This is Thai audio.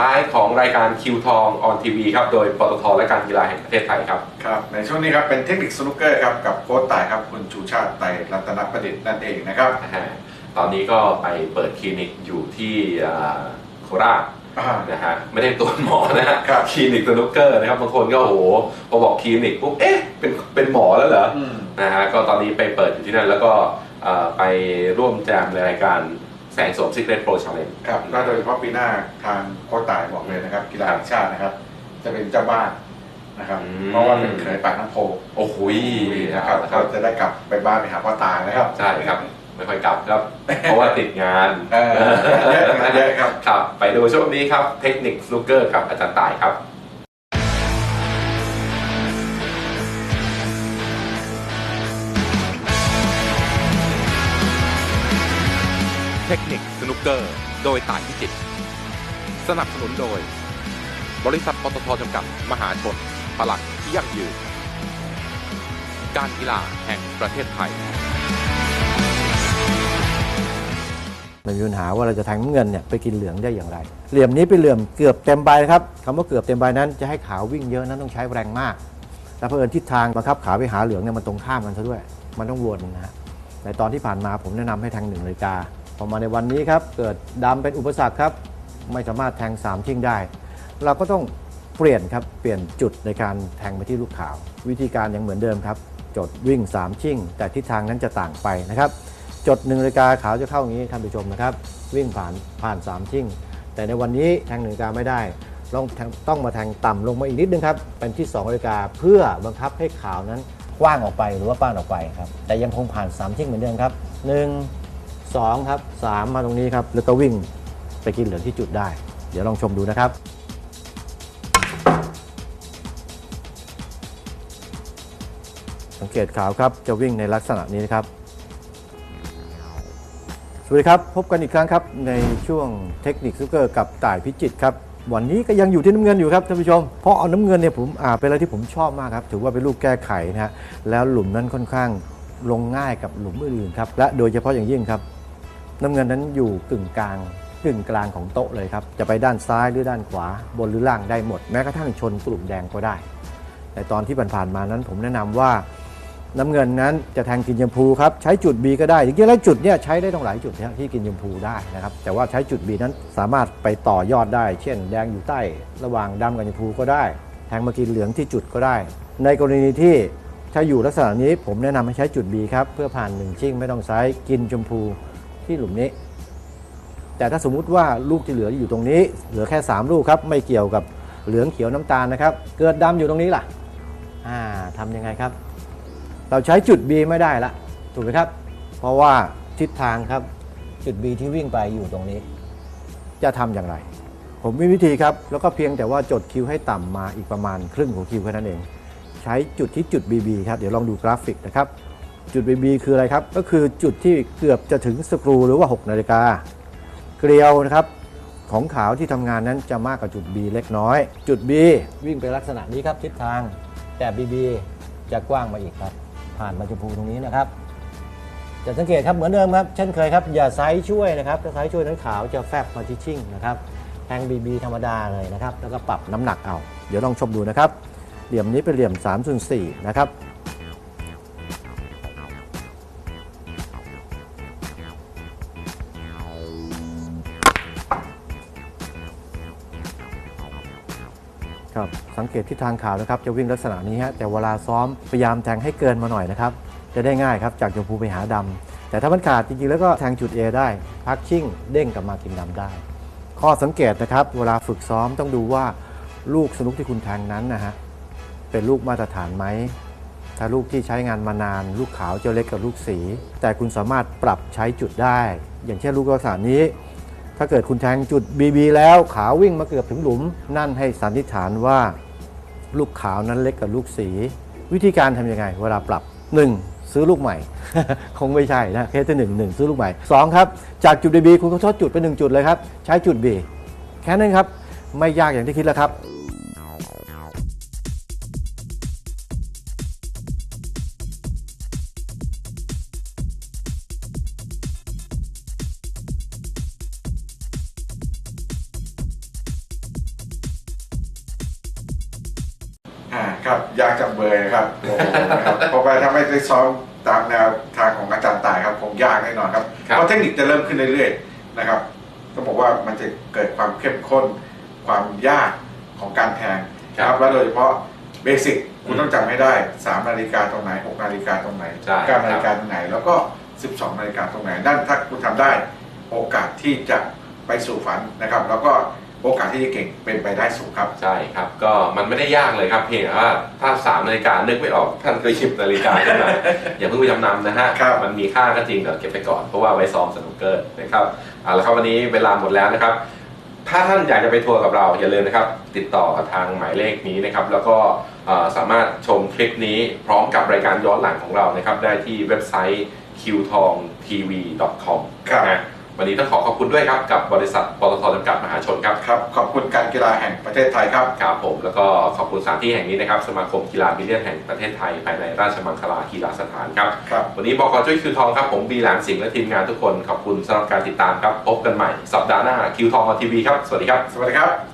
ท้ายของรายการคิวทองออนทีวีครับ โดยปตทและการกีฬาแห่งประเทศไทยครับครับ ในช่วงนี้ครับเป็นเทคนิคสนุกเกอร์ครับ กับโค้ชต่ายครับคุณชูชาติไตรรัตนประดิษฐ์นั่นเองนะครับนะฮะตอนนี้ก็ไปเปิดคลินิกอยู่ที่อ่าโคราชอ่านะฮะไม่ได้ตัวหมอนะฮะครับคลินิกสนุกเกอร์นะครับบางคนก็โอ้โหพอบอกคลินิกปุ๊บเอ๊ะเป็นเป็นหมอแล้วเหรออืมนะฮะก็ตอนนี้ไปเปิดอยู่ที่นั่นแล้วก็เอ่อไปร่วมแจมในรายการแส งโสมซิกเ e ตโปรชาเลนครับก็โดยเฉพาะปีหน้าทางโค้ชต่ายบอกเลยนะครับ กีฬาแห่งชาตินะครับ จะเป็นเจ้าบ้านนะครับ เพราะว่าเป็นเคยปากน้ำโพโอ้โหยนะนะคครัรับบก็จะได้กลับไปบ้านไปหาพ่อตานะครับใช่ครับไม่ค่อยกลับครับ เพราะว่าติดงานเออเยอะงานเยอะครับครับ ไปดูช่วงนี้ครับเทคนิคสนุกเกอร์กับอาจารย์ต่ายครับ เทคนิคสนุกเกอร์ โดยต่ายพิจิต สนับสนุนโดย บริษัทปตทจำกัด มหาชนพลังที่ยั่งยืน การกีฬาแห่งประเทศไทยมันมีปัญหาว่าเราจะแทงน้ำเงินเนี่ยไปกินเหลืองได้อย่างไร เหลี่ยมนี้เป็นเหลี่ยมเกือบเต็มใบครับคำว่าเกือบเต็มใบนั้นจะให้ขาววิ่งเยอะนั้นต้องใช้แรงมากแต่เผอิญทิศทางบังคับขาไปหาเหลืองเนี่ยมันตรงข้ามกันซะด้วย มันต้องวนนะฮะในตอนที่ผ่านมาผมแนะนำให้แทงหนึ่งนาฬิกา พอมาในวันนี้ครับเกิดดำเป็นอุปสรรคครับ ไม่สามารถแทงสามชิ่งได้ เราก็ต้องเปลี่ยนครับเปลี่ยนจุดในการแทงไปที่ลูกขาว วิธีการยังเหมือนเดิมครับ จดวิ่ง 3 ชิ่ง แต่ทิศทางนั้นจะต่างไปนะครับ จดหนึ่งนาฬิกาขาวจะเข้าอย่างนี้ท่านผู้ชมนะครับ วิ่งผ่านผ่านสามชิ่ง แต่ในวันนี้แทงหนึ่งนาฬิกาไม่ได้ต้องต้องมาแทงต่ำลงมาอีกนิดนึงครับเป็นที่2นาฬิกาเพื่อบังคับให้ขาวนั้นกว้างออกไปหรือว่าป้านออกไปครับแต่ยังคงผ่าน3ชิ่งเหมือนเดิมครับ 1 2 ครับ 3 มาตรงนี้ครับ แล้วก็วิ่งไปกินเหลืองที่จุดได้ เดี๋ยวลองชมดูนะครับ สังเกตขาวครับจะวิ่งในลักษณะนี้นะครับ สวัสดีครับ พบกันอีกครั้งครับ ในช่วงเทคนิคซุกเกอร์กับต่ายพิจิตครับวันนี้ก็ยังอยู่ที่น้ำเงินอยู่ครับท่านผู้ชม เพราะเอาน้ำเงินเนี่ยผมอ่าเป็นอะไรที่ผมชอบมากครับ ถือว่าเป็นลูกแก้ไขนะฮะแล้วหลุมนั้นค่อนข้างลงง่ายกับหลุมอื่นๆครับ และโดยเฉพาะอย่างยิ่งครับ น้ำเงินนั้นอยู่กึ่งกลางกึ่งกลางของโต๊ะเลยครับ จะไปด้านซ้ายหรือด้านขวา บนหรือล่างได้หมด แม้กระทั่งชนกลุ่มแดงก็ได้ แต่ตอนที่ผ่านๆมานั้นผมแนะนำว่าน้ำเงินนั้นจะแทงกินยมพูครับใช้จุด B ก็ได้จริงๆแล้วจุดเนี่ยใช้ได้ต้งหลายจุดนะที่กินยมพูได้นะครับ แต่ว่าใช้จุด B นั้นสามารถไปต่อยอดได้ เช่น แดงอยู่ใต้ระหว่างดำกับยมพูก็ได้ แทงมากินเหลืองที่จุดก็ได้ ในกรณีที่ถ้าอยู่ลักษณะนี้ผมแนะนำให้ใช้จุด B ครับเพื่อผ่านหนึ่งชิ่งไม่ต้องใช้กินชมพู ที่หลุมนี้ แต่ถ้าสมมุติว่าลูกที่เหลืออยู่ตรงนี้ เหลือแค่ 3 ลูกครับไม่เกี่ยวกับเหลืองเขียวน้ำตาลนะครับ เกิดดำอยู่ตรงนี้ล่ะอ่าทำยังไงครับ เราใช้จุด B ไม่ได้ละถูกไหมครับ เพราะว่าทิศทางครับจุด B ที่วิ่งไปอยู่ตรงนี้ จะทำอย่างไร ผมมีวิธีครับ แล้วก็เพียงแต่ว่าจดคิวให้ต่ำมาอีกประมาณครึ่งของคิวแค่นั้นเอง ใช้จุดที่จุด BB ครับ เดี๋ยวลองดูกราฟิกนะครับ จุด BB คืออะไรครับ ก็คือจุดที่เกือบจะถึงสกรูหรือว่า 6 นาฬิกา เกลียวนะครับของขาวที่ทำงานนั้นจะมากกว่าจุด B เล็กน้อย จุด B วิ่งไปลักษณะนี้ครับทิศทาง แต่ BB จะกว้างมาอีกครับ ผ่านมาชมพูตรงนี้นะครับ จะสังเกตครับเหมือนเดิมครับ เช่นเคยครับ อย่าไซส์ช่วยนะครับถ้าไซส์ช่วยนั้นขาวจะแฟบมาที่ชิ่งนะครับแทง BB ธรรมดาเลยนะครับ แล้วก็ปรับน้ำหนักเอา เดี๋ยวลองชมดูนะครับ เหลี่ยมนี้เป็นเหลี่ยม3ส่วน4นะครับ ครับสังเกตที่ทางข่าวนะครับจะวิ่งลักษณะนี้ฮะแต่เวลาซ้อมพยายามแทงให้เกินมาหน่อยนะครับจะได้ง่ายครับจากชมพูไปหาดำแต่ถ้ามันขาดจริงๆแล้วก็แทงจุด A ได้ พักชิ่งเด้งกลับมากินดำได้ ข้อสังเกตนะครับเวลาฝึกซ้อมต้องดูว่าลูกสนุกที่คุณแทงนั้นนะฮะเป็นลูกมาตรฐานไหมถ้าลูกที่ใช้งานมานาน ลูกขาวจะเล็กกว่าลูกสี แต่คุณสามารถปรับใช้จุดได้ อย่างเช่นลูกลักษณะนี้ ถ้าเกิดคุณแทงจุด BB แล้วขาววิ่งมาเกือบถึงหลุม นั่นให้สันนิษฐานว่าลูกขาวนั้นเล็กกว่าลูกสี วิธีการทำยังไง เวลาปรับ 1. ซื้อลูกใหม่ คงไม่ใช่นะเคสที่หนึ่งหนึ่งซื้อลูกใหม่ 2 ครับ จากจุด BB คุณก็ทอดจุดไปหนึ่งจุดเลยครับ ใช้จุด B แค่นั้นครับ ไม่ยากอย่างที่คิดแล้วครับ อ่าครับยากจำเบยครับโอ้โหนะครับเพราะว่าถ้าไม่ได้ซ้อมตามแนวทางของอาจารย์ต่ายครับคงยากแน่นอนครับครับ เพราะเทคนิคจะเริ่มขึ้นเรื่อยๆนะครับต้องบอกว่ามันจะเกิดความเข้มข้น ความยากของการแทงนะครับและโดยเฉพาะเบสิกคุณต้องจำให้ได้ 3 นาฬิกาตรงไหน 6 นาฬิกาตรงไหนใช่9นาฬิกาตรงไหน แล้วก็ 12 นาฬิกาตรงไหนนั่นถ้าคุณทำได้โอกาสที่จะไปสู่ฝันนะครับ แล้วก็ โอกาสที่จะเก่งเป็นไปได้สูงครับ ใช่ครับ ก็มันไม่ได้ยากเลยครับ เพียงแต่ว่าถ้า3นาฬิกานึกไม่ออกท่านเคยชิบนาฬิกาขึ้นมาอย่าเพิ่งไปจำนำนะฮะครับมันมีค่าก็จริงแต่เก็บไปก่อนเพราะว่าไว้ซ้อมสนุกเกอร์นะครับเอาละครับวันนี้เวลาหมดแล้วนะครับ ถ้าท่านอยากจะไปทัวร์กับเราอย่าลืมนะครับ ติดต่อกับทางหมายเลขนี้นะครับ แล้วก็เอ่อสามารถชมคลิปนี้พร้อมกับรายการย้อนหลังของเรานะครับ ได้ที่เว็บไซต์ q t o n g t v com ครับนะ วันนี้ต้องขอขอบคุณด้วยครับกับบริษัทปตทจำกัดมหาชนครับครับ ขอบคุณการกีฬาแห่งประเทศไทยครับครับผมแล้วก็ขอบคุณสถานที่แห่งนี้นะครับสมาคมกีฬาบิลเลียนแห่งประเทศไทยภายในราชมังคลากีฬาสถานครับครับวันนี้บอกขอจุ้ยคิวทองครับผมบีแหลมสิงห์และทีมงานทุกคนขอบคุณสำหรับการติดตามครับพบกันใหม่สัปดาห์หน้าคิวทองออนทีวีครับสวัสดีครับ สวัสดีครับ